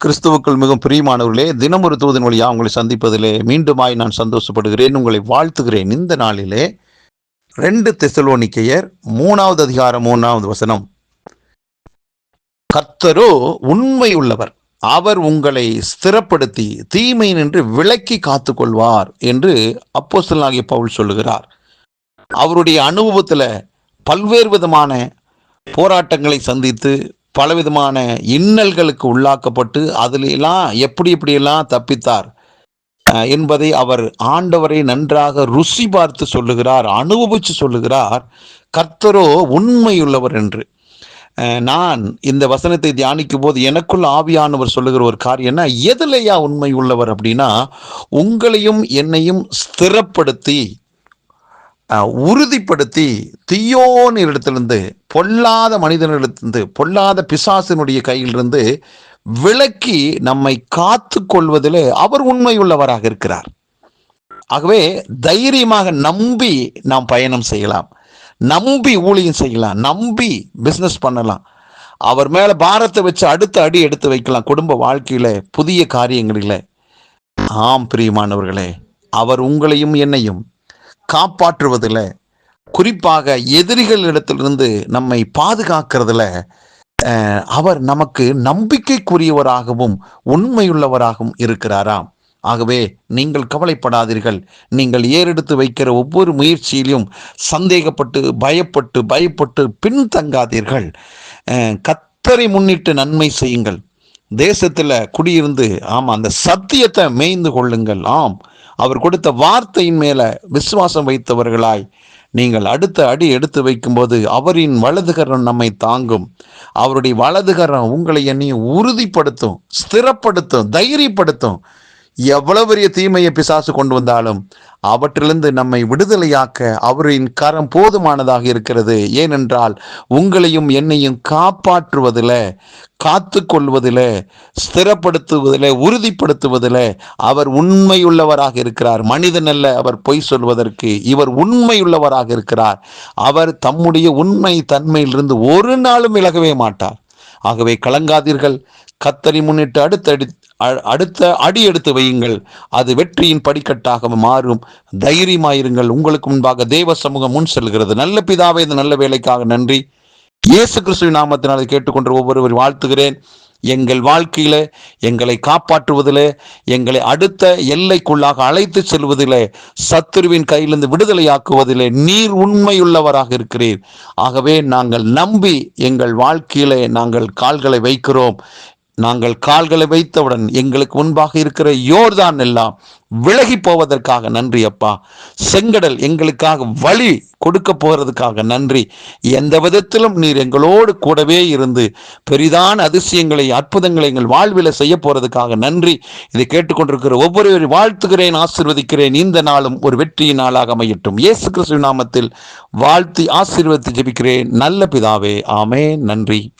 கிறிஸ்துவுக்குள் மிகவும் பிரியமானவர்களே தினமொரு தூதன் வழியாக உங்களை சந்திப்பதிலே மீண்டுமாய் நான் சந்தோஷப்படுகிறேன் உங்களை வாழ்த்துகிறேன். இந்த நாளிலே ரெண்டு திசலோனிக்கையர் மூணாவது அதிகாரம் மூணாவது வசனம். கர்த்தரோ உண்மை உள்ளவர். அவர் உங்களை ஸ்திரப்படுத்தி தீமை நின்று விலக்கி காத்துக்கொள்வார் என்று அப்போஸ்தலனாகிய பவுல் சொல்லுகிறார். அவருடைய அனுபவத்தில் பல்வேறு விதமான போராட்டங்களை சந்தித்து பலவிதமான இன்னல்களுக்கு உள்ளாக்கப்பட்டு அதிலெல்லாம் எப்படி எப்படியெல்லாம் தப்பித்தார் என்பதை அவர் ஆண்டவரை நன்றாக ருசி பார்த்து சொல்லுகிறார் அனுபவித்து சொல்லுகிறார். கர்த்தரோ உண்மையுள்ளவர் என்று. நான் இந்த வசனத்தை தியானிக்கும் போது எனக்குள் ஆவியானவர் சொல்லுகிற ஒரு காரியம்னா எதுலையா உண்மை உள்ளவர் அப்படின்னா உங்களையும் என்னையும் ஸ்திரப்படுத்தி உறுதிப்படுத்தி தீயோன் இடத்திலிருந்து பொல்லாத மனிதனிடத்திலிருந்து பொல்லாத பிசாசினுடைய கையிலிருந்து விலக்கி நம்மை காத்து கொள்வதிலே அவர் உண்மையுள்ளவராக இருக்கிறார். ஆகவே தைரியமாக நம்பி நாம் பயணம் செய்யலாம். நம்பி ஊழியம் செய்யலாம். நம்பி பிஸ்னஸ் பண்ணலாம். அவர் மேல பாரத்தை வச்சு அடுத்த அடி எடுத்து வைக்கலாம் குடும்ப வாழ்க்கையில புதிய காரியங்களில. ஆம் பிரியமானவர்களே அவர் உங்களையும் என்னையும் காப்பாற்றுவதில் குறிப்பாக எதிரிகளிடத்திலிருந்து நம்மை பாதுகாக்கிறதுல அவர் நமக்கு நம்பிக்கைக்குரியவராகவும் உண்மையுள்ளவராகவும் இருக்கிறாராம். ஆகவே நீங்கள் கவலைப்படாதீர்கள். நீங்கள் ஏறெடுத்து வைக்கிற ஒவ்வொரு முயற்சியிலும் சந்தேகப்பட்டு பயப்பட்டு பயப்பட்டு பின்தங்காதீர்கள். கத்தரை முன்னிட்டு நன்மை செய்யுங்கள். தேசத்தில் குடியிருந்து ஆமாம் அந்த சத்தியத்தை மேய்ந்து கொள்ளுங்கள். ஆம். அவர் கொடுத்த வார்த்தையின் மேலே விசுவாசம் வைத்தவர்களாய் நீங்கள் அடுத்த அடி எடுத்து வைக்கும்போது அவரின் வலதுகரம் நம்மை தாங்கும். அவருடைய வலதுகரம் உங்களை என்னையும் உறுதிப்படுத்தும் ஸ்திரப்படுத்தும் தைரியப்படுத்தும். எவ்வளவு பெரிய தீமையை பிசாசு கொண்டு வந்தாலும் அவற்றிலிருந்து நம்மை விடுதலையாக்க அவரின் கரம் போதுமானதாக இருக்கிறது. ஏனென்றால் உங்களையும் என்னையும் காப்பாற்றுவதில் காத்து கொள்வதில் ஸ்திரப்படுத்துவதில் உறுதிப்படுத்துவதில் அவர் உண்மையுள்ளவராக இருக்கிறார். மனிதன் அல்ல அவர் பொய் சொல்வதற்கு இவர் உண்மையுள்ளவராக இருக்கிறார். அவர் தம்முடைய உண்மை தன்மையிலிருந்து ஒரு நாளும் விலகவே மாட்டார். ஆகவே கலங்காதீர்கள். கத்தரி முன்னிட்டு அடுத்த அடுத்த அடி எடுத்து வையுங்கள். அது வெற்றியின் படிக்கட்டாக மாறும். தைரியமாயிருங்கள். உங்களுக்கு முன்பாக தேவ சமூகம் முன் செல்கிறது. நல்ல பிதாவே இந்த நல்ல வேலைக்காக நன்றி. இயேசு கிறிஸ்துவின் நாமத்தினால் கேட்டுக்கொண்டு ஒவ்வொருவர் வாழ்த்துகிறேன். எங்கள் வாழ்க்கையில எங்களை காப்பாற்றுவதிலே எங்களை அடுத்த எல்லைக்குள்ளாக அழைத்து செல்வதிலே சத்துருவின் கையிலிருந்து விடுதலையாக்குவதிலே நீர் உண்மையுள்ளவராக இருக்கிறீர். ஆகவே நாங்கள் நம்பி எங்கள் வாழ்க்கையிலே நாங்கள் கால்களை வைக்கிறோம். நாங்கள் கால்களை வைத்தவுடன் எங்களுக்கு முன்பாக இருக்கிற யோர்தான் எல்லாம் விலகி போவதற்காக நன்றி அப்பா. செங்கடல் எங்களுக்காக வழி கொடுக்க போகிறதுக்காக நன்றி. எந்த விதத்திலும் நீர் எங்களோடு கூடவே இருந்து பெரிதான அதிசயங்களை அற்புதங்களை எங்கள் வாழ்வில் செய்ய போகிறதுக்காக நன்றி. இதை கேட்டுக்கொண்டிருக்கிற ஒவ்வொருவரையும் வாழ்த்துகிறேன் ஆசிர்வதிக்கிறேன். இந்த நாளும் ஒரு வெற்றியின் நாளாக அமையட்டும். இயேசு கிறிஸ்துவ நாமத்தில் வாழ்த்தி ஆசீர்வதித்து ஜெபிக்கிறேன். நல்ல பிதாவே ஆமே நன்றி.